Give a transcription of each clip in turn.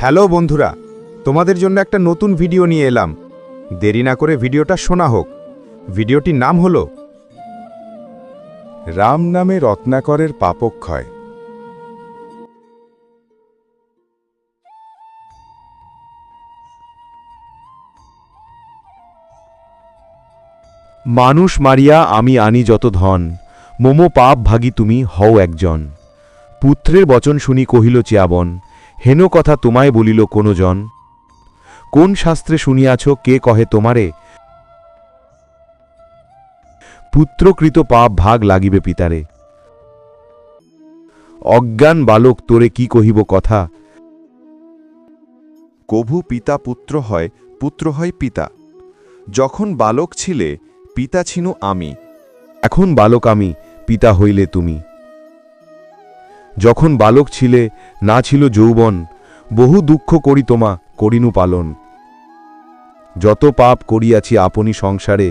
Hello বন্ধুরা, তোমাদের জন্য একটা নতুন ভিডিও নিয়ে এলাম। দেরি না করে ভিডিওটা শোনা হোক। ভিডিওটির নাম হলো রাম নামে রত্নাকরের পাপক্ষয়। মানুষ মারিয়া, আমি আনি যত ধন, মোমো পাপ ভাগি তুমি হও একজন। পুত্রের বচন শুনি কহিল চিয়াবন হেন কথা তোমায় বলিল কোনো জন কোন শাস্ত্রে শুনিয়াছ কে কহে তোমারে? পুত্রকৃত পাপ ভাগ লাগিবে পিতারে। অজ্ঞান বালক তোরে কি কহিব কথা? কভু পিতা পুত্র হয় পুত্র হয় পিতা। যখন বালক ছিলে পিতা ছিনু আমি। এখন বালক আমি পিতা হইলে তুমি। যখন বালক ছিলে, না ছিল যৌবন, বহু দুঃখ করি তোমা, করিনু পালন। যত পাপ করিয়াছি আপনি সংসারে,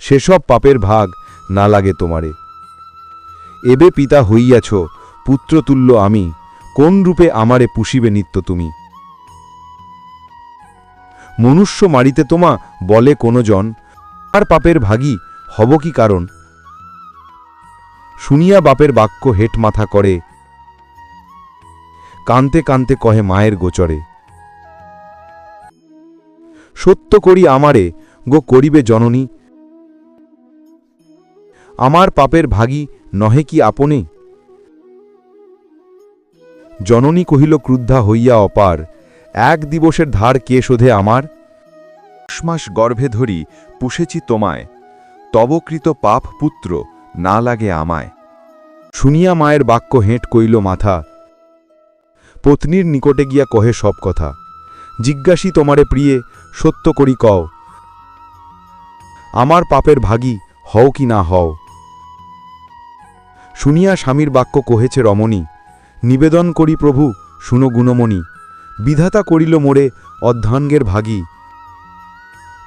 সেসব পাপের ভাগ না লাগে তোমারে। এবে পিতা হইয়াছ, পুত্রতুল্য আমি, কোন রূপে আমারে পুষিবে নিত্য তুমি? মনুষ্য মারিতে তোমা বলে কোনো জন আর পাপের ভাগী হব কি কারণ? শুনিয়া বাপের বাক্য হেট মাথা করে। কান্তে কান্তে কহে মায়ের গোচরে, সত্য করি আমারে, গো করিবে জননী। আমার পাপের ভাগী নহে কি আপনে? জননী কহিল, ক্রুদ্ধা হইয়া অপার, এক দিবসের ধার কে শোধে আমার? মাস গর্ভে ধরি পুষেছি তোমায়, তবকৃত পাপ পুত্র না লাগে আমায়। শুনিয়া মায়ের বাক্য হেঁট কইল মাথা, পত্নীর নিকটে গিয়া কহে সব কথা। জিজ্ঞাসী তোমারে প্রিয়ে, সত্য করি কও। আমার পাপের ভাগী হও কি না হও? শুনিয়া স্বামীর বাক্য কহেছে রমণী, নিবেদন করি প্রভু, শুনো গুণমণি। বিধাতা করিল মোরে অর্ধাঙ্গের ভাগী।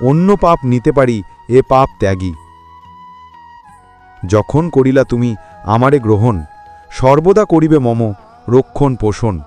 অন্য পাপ নিতে পারি, এ পাপ ত্যাগী। যখন করিলা তুমি আমারে গ্রহণ সর্বদা করিবে মম রক্ষণ পোষণ।